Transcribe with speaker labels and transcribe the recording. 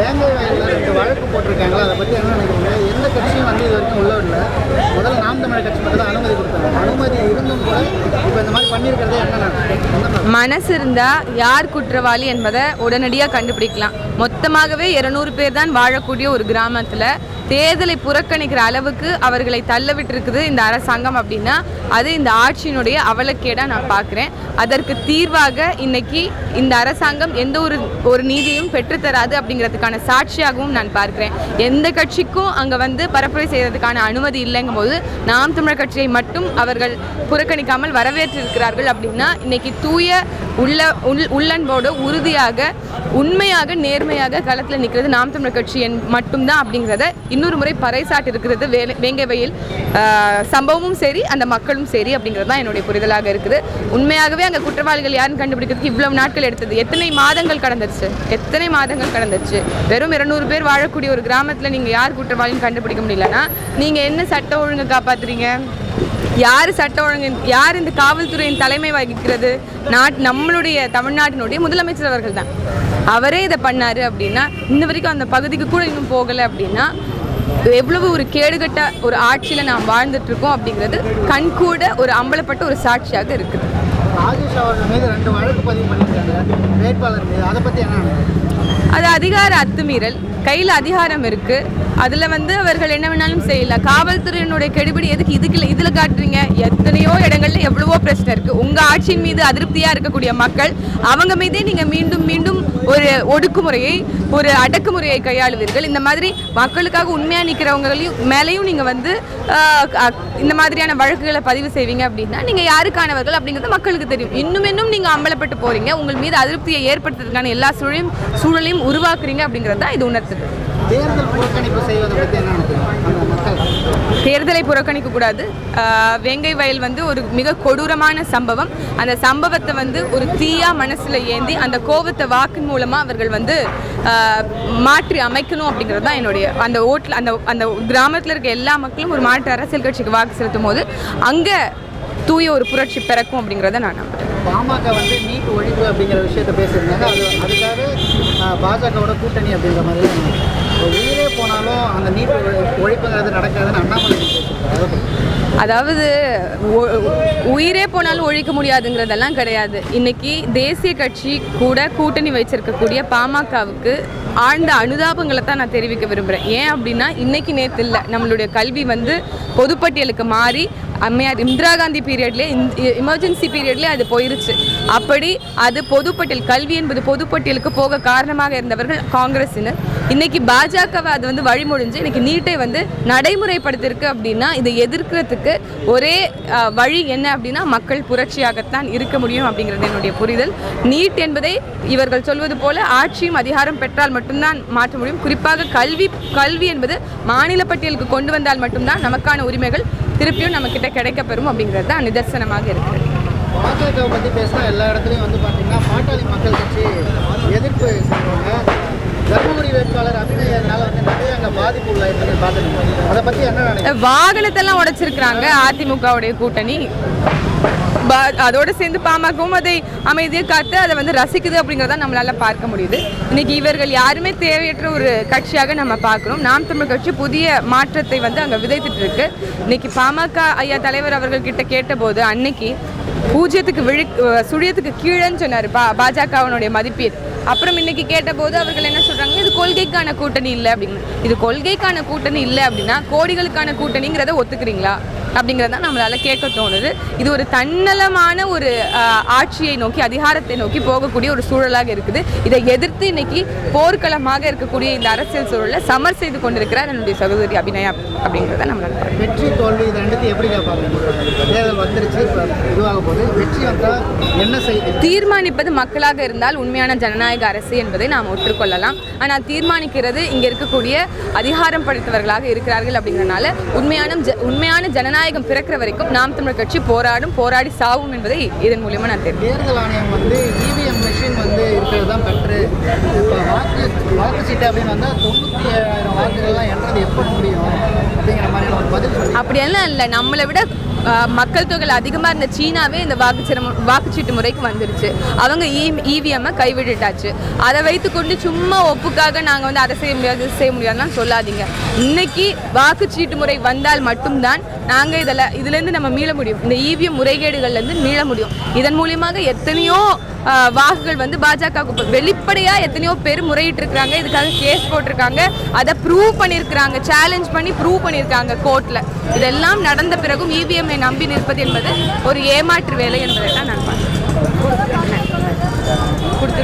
Speaker 1: வேங்கை வயலில் ரெண்டு வழக்கு போட்டிருக்காங்களா? அதை பற்றி என்ன நினைக்கிறீங்க? எந்த கட்சியும் வந்து இது வரைக்கும் உள்ள இல்லை முதல்ல நாம் தமிழர் கட்சி மட்டும் தான் அனுமதி கொடுத்தாங்க. அனுமதி இருந்தும் கூட இப்போ இந்த மாதிரி பண்ணியிருக்கிறதே என்ன
Speaker 2: மனசு. இருந்தால் யார் குற்றவாளி என்பதை உடனடியாக கண்டுபிடிக்கலாம். மொத்தமாகவே இருநூறு பேர் தான் வாழக்கூடிய ஒரு கிராமத்தில் தேர்தலை புறக்கணிக்கிற அளவுக்கு அவர்களை தள்ளவிட்டிருக்குது இந்த அரசாங்கம் அப்படின்னா அது இந்த ஆட்சியினுடைய அவலக்கேடாக நான் பார்க்குறேன். அதற்கு தீர்வாக இன்னைக்கு இந்த அரசாங்கம் எந்த ஒரு ஒரு நீதியும் பெற்றுத்தராது அப்படிங்கிறதுக்கான சாட்சியாகவும் நான் பார்க்குறேன். எந்த கட்சிக்கும் அங்கே வந்து பரப்புரை செய்கிறதுக்கான அனுமதி இல்லைங்கும் போது நாம் தமிழர் கட்சியை மட்டும் அவர்கள் புறக்கணிக்காமல் வரவேற்றிருக்கிறார்கள் அப்படின்னா இன்னைக்கு தூய உள்ள உள் உள்ளன்போடு உறுதியாக உண்மையாக நேர்மையாக களத்தில் நிற்கிறது நாம் தமிழர் கட்சி என் மட்டும்தான் அப்படிங்கிறத இன்னொரு முறை பறைசாட்டிருக்கிறது வே வேலை வேங்கை வெயில் சம்பவமும் சரி அந்த மக்களும் சரி அப்படிங்கிறது தான் என்னுடைய புரிதலாக இருக்குது. உண்மையாகவே அங்கே குற்றவாளிகள் யாருன்னு கண்டுபிடிக்கிறதுக்கு இவ்வளவு நாட்கள் எடுத்தது. எத்தனை மாதங்கள் கடந்துச்சு எத்தனை மாதங்கள் கடந்துச்சு வெறும் இருநூறு பேர் வாழக்கூடிய ஒரு கிராமத்தில் நீங்கள் யார் குற்றவாளின்னு கண்டுபிடிக்க முடியலன்னா நீங்கள் என்ன சட்ட ஒழுங்கு காப்பாத்துறீங்க? யார் சட்ட ஒழுங்கு யார் இந்த காவல்துறையின் தலைமை வகிக்கிறது? நாட் நம்மளுடைய தமிழ்நாட்டினுடைய முதலமைச்சர் அவர்கள் தான். அவரே இதை பண்ணாரு அப்படின்னா இன்ன வரைக்கும் அந்த பகுதிக்கு கூட இன்னும் போகலை அப்படின்னா எவ்வளவு ஒரு கேடுகட்ட ஒரு ஆட்சியில் நாம் வாழ்ந்துட்டு இருக்கோம் அப்படிங்கிறது கண்கூட ஒரு அம்பலப்பட்ட ஒரு சாட்சியாக இருக்குது.
Speaker 1: ராஜேஷ் அவர்கள் மீது ரெண்டு வழக்கு பதிவு பண்ணியிருக்காங்க. வேட்பாளர் மீது. அதை பற்றி என்ன
Speaker 2: அது அதிகார அத்துமீறல். கையில் அதிகாரம் இருக்குது அதில் வந்து அவர்கள் என்ன வேணாலும் செய்யலாம் காவல்துறையினுடைய கெடுபிடி எதுக்கு இதுக்கு இல்லை இதில் காட்டுறீங்க? எத்தனையோ இடங்கள்ல எவ்வளவோ பிரச்சனை இருக்குது உங்கள் ஆட்சியின் மீது அதிருப்தியாக இருக்கக்கூடிய மக்கள் அவங்க மீதே நீங்கள் மீண்டும் மீண்டும் ஒரு ஒடுக்குமுறையை ஒரு அடக்குமுறையை கையாளுவீர்கள். இந்த மாதிரி மக்களுக்காக உண்மையாக நிற்கிறவங்களையும் மேலேயும் நீங்கள் வந்து இந்த மாதிரியான வழக்குகளை பதிவு செய்வீங்க அப்படின்னா நீங்கள் யாருக்கானவர்கள் அப்படிங்கிறது மக்களுக்கு தெரியும். இன்னும் இன்னும் நீங்கள் அம்பலப்பட்டு போகிறீங்க உங்கள் மீது அதிருப்தியை ஏற்படுத்துறதுக்கான எல்லா சூழலையும் சூழலையும் உருவாக்குறீங்க அப்படிங்கிறது தான் இது உணர்த்து
Speaker 1: தேர்தல் புறக்கணிப்பு செய்வதை பற்றி என்ன நினைக்கிறீங்க?
Speaker 2: தேர்தலை புறக்கணிக்க கூடாது. வேங்கை வயல் வந்து ஒரு மிக கொடூரமான சம்பவம். அந்த சம்பவத்தை வந்து ஒரு தீயா மனசுல ஏந்தி அந்த கோபத்தை வாக்கின் மூலமா அவர்கள் வந்து மாற்றி அமைக்கணும் அப்படிங்கிறது தான் என்னுடைய அந்த ஓட்டில் அந்த அந்த கிராமத்தில் இருக்க எல்லா மக்களும் ஒரு மாற்று அரசியல் கட்சிக்கு வாக்கு செலுத்தும் போது அங்கே தூய ஒரு புரட்சி பிறக்கும் அப்படிங்கிறத நான் நம்புறேன்.
Speaker 1: பாமக வந்து நீட் ஒழிப்பு அப்படிங்கிற விஷயத்தை பேசியிருந்தாங்க. அது அதுக்காக பாஜகவோட கூட்டணி அப்படிங்கிற மாதிரி உயிரே போனாலும் அந்த நீட் ஒழி- ஒழிப்புங்கிறது நடக்காதுன்னு அண்ணாமலை.
Speaker 2: அதாவது உயிரே போனாலும் ஒழிக்க முடியாதுங்கிறதெல்லாம் கிடையாது. இன்னைக்கு தேசிய கட்சி கூட கூட்டணி வச்சிருக்கக்கூடிய பாமகவுக்கு ஆழ்ந்த அனுதாபங்களை தான் நான் தெரிவிக்க விரும்புகிறேன் ஏன் அப்படின்னா இன்னைக்கு நேற்று இல்லை. நம்மளுடைய கல்வி வந்து பொதுப்பட்டியலுக்கு மாறி அம்மையார் இந்திரா காந்தி பீரியட்லேயே எமர்ஜென்சி பீரியட்லேயே அது போயிருச்சு. அப்படி அது பொதுப்பட்டியல் கல்வி என்பது பொதுப்பட்டியலுக்கு போக காரணமாக இருந்தவர்கள் காங்கிரஸினர் இன்னைக்கு பாஜகவை அது வந்து வழிமொழிஞ்சு இன்னைக்கு நீட்டை வந்து நடைமுறைப்படுத்திருக்கு அப்படின்னா இதை எதிர்க்கிறதுக்கு ஒரே வழி என்ன அப்படின்னா மக்கள் புரட்சியாகத்தான் இருக்க முடியும் அப்படிங்கிறது என்னுடைய புரிதல். நீட் என்பதை இவர்கள் சொல்வது போல ஆட்சியும் அதிகாரம் பெற்றால் மட்டும்தான் மாற்ற முடியும். குறிப்பாக கல்வி கல்வி என்பது மாநில பட்டியலுக்கு கொண்டு வந்தால் மட்டும்தான் நமக்கான உரிமைகள் திருப்பியும் நம்ம கிட்ட கிடைக்கப்பெறும் அப்படிங்கிறது தான் நிதர்சனமாக இருக்கிறது
Speaker 1: பாஜகவை பற்றி பேசினா எல்லா இடத்துலையும் வந்து பார்த்தீங்கன்னா பாட்டாளி மக்கள் கட்சி எதிர்ப்பு செய்வாங்க. தர்மபுரி வேட்பாளர் அபிநயனால வந்து நிறைய அங்கே பாதிப்பு உள்ளாயிருக்கு பார்த்துருக்கோம் அதை பற்றி என்ன
Speaker 2: வாகனத்தெல்லாம் உடைச்சிருக்கிறாங்க அதிமுகவுடைய கூட்டணி. பா- அதோடு சேர்ந்து பாமகவும் அதை அமைதியை காத்து அதை வந்து ரசிக்குது அப்படிங்கிறத நம்மளால பார்க்க முடியுது. இன்னைக்கு இவர்கள் யாருமே தேவையற்ற ஒரு கட்சியாக நம்ம பார்க்குறோம். நாம் தமிழ் கட்சி புதிய மாற்றத்தை வந்து அங்கே விதைத்துட்டு இருக்கு. இன்னைக்கு பாமக ஐயா தலைவர் அவர்கள் கிட்ட கேட்டபோது அன்னைக்கு பூஜ்ஜியத்துக்கு விழு சுழியத்துக்கு கீழேன்னு சொன்னார் பா பாஜகவினுடைய மதிப்பீர். அப்புறம் இன்னைக்கு கேட்டபோது அவர்கள் என்ன சொல்றாங்க? இது கொள்கைக்கான கூட்டணி இல்லை அப்படின்னு. இது கொள்கைக்கான கூட்டணி இல்லை அப்படின்னா கோடிகளுக்கான கூட்டணிங்கிறத ஒத்துக்கிறீங்களா? அப்படிங்கிறத நம்மளால கேட்க தோணுது. இது ஒரு தன்னலமான ஒரு ஆட்சியை நோக்கி அதிகாரத்தை நோக்கி போகக்கூடிய ஒரு சூழலாக இருக்குது. இதை எதிர்த்து இன்னைக்கு போர்க்களமாக இருக்கக்கூடிய இந்த அரசியல் சூழலை சமர் செய்து கொண்டிருக்கிறார் என்னுடைய சகோதரி அபிநயா அப்படிங்கிறத நம்மளால
Speaker 1: வெற்றி தோல்வி எப்படி
Speaker 2: தீர்மானிப்பது மக்களாக இருந்தால் உண்மையான ஜனநாயக அரசு என்பதை நாம் ஒற்றுக்கொள்ளலாம். ஆனால் தீர்மானிக்கிறது இங்கே இருக்கக்கூடிய அதிகாரம் படைத்தவர்களாக இருக்கிறார்கள் அப்படிங்கிறனால உண்மையான உண்மையான ஜனநாயகம் பிறக்கிற வரைக்கும் நாம் தமிழர் கட்சி போராடும் போராடி சாவும் என்பதை இதன் மூலியமா நான் தெரிவிக்கிறேன்.
Speaker 1: தேர்தல் ஆணையம் வந்து இவிஎம் மிஷின் வந்து இருக்கிறது தான் பெட்ரு. இப்போ வாக்கு வாக்கு சீட்டு அப்படின்னு வந்தால் தொண்ணூற்றி ஏழாயிரம் வாக்குகள்லாம் எண்றது எப்போ முடியும் அப்படிங்கிற மாதிரியான ஒரு பதில் சொல்லி
Speaker 2: அப்படியெல்லாம் இல்லை. நம்மளை விட மக்கள் தொகை அதிகமாக இருந்த சீனாவே இந்த வாக்குச்சீட்டு வாக்குச்சீட்டு முறைக்கு வந்துருச்சு. அவங்க இவிஎம்மை கைவிட்டுட்டாச்சு. அதை வைத்துக்கொண்டு சும்மா ஒப்புக்காக நாங்கள் வந்து அதை செய்ய முடியாது செய்ய முடியாதுலாம் சொல்லாதீங்க. இன்னைக்கு வாக்குச்சீட்டு முறை வந்தால் மட்டும்தான் நாங்கள் இதில் இதுலேருந்து நம்ம மீள முடியும். இந்த இவிஎம் முறைகேடுகள்லேருந்து மீள முடியும். இதன் மூலியமாக எத்தனையோ வாக்குகள் வந்து பாஜக வெளிப்படையாக எத்தனையோ பேர் முறையிட்டு இருக்காங்க இதுக்காக கேஸ் போட்டிருக்காங்க. அதை ப்ரூவ் பண்ணியிருக்கிறாங்க. சேலஞ்ச் பண்ணி ப்ரூவ் பண்ணியிருக்காங்க கோர்ட்டில் இதெல்லாம் நடந்த பிறகும் இவிஎம்ஐ நம்பி நிற்பது என்பது ஒரு ஏமாற்று வேலை என்பதை தான் நான் பார்க்கிறேன். கொடுத்து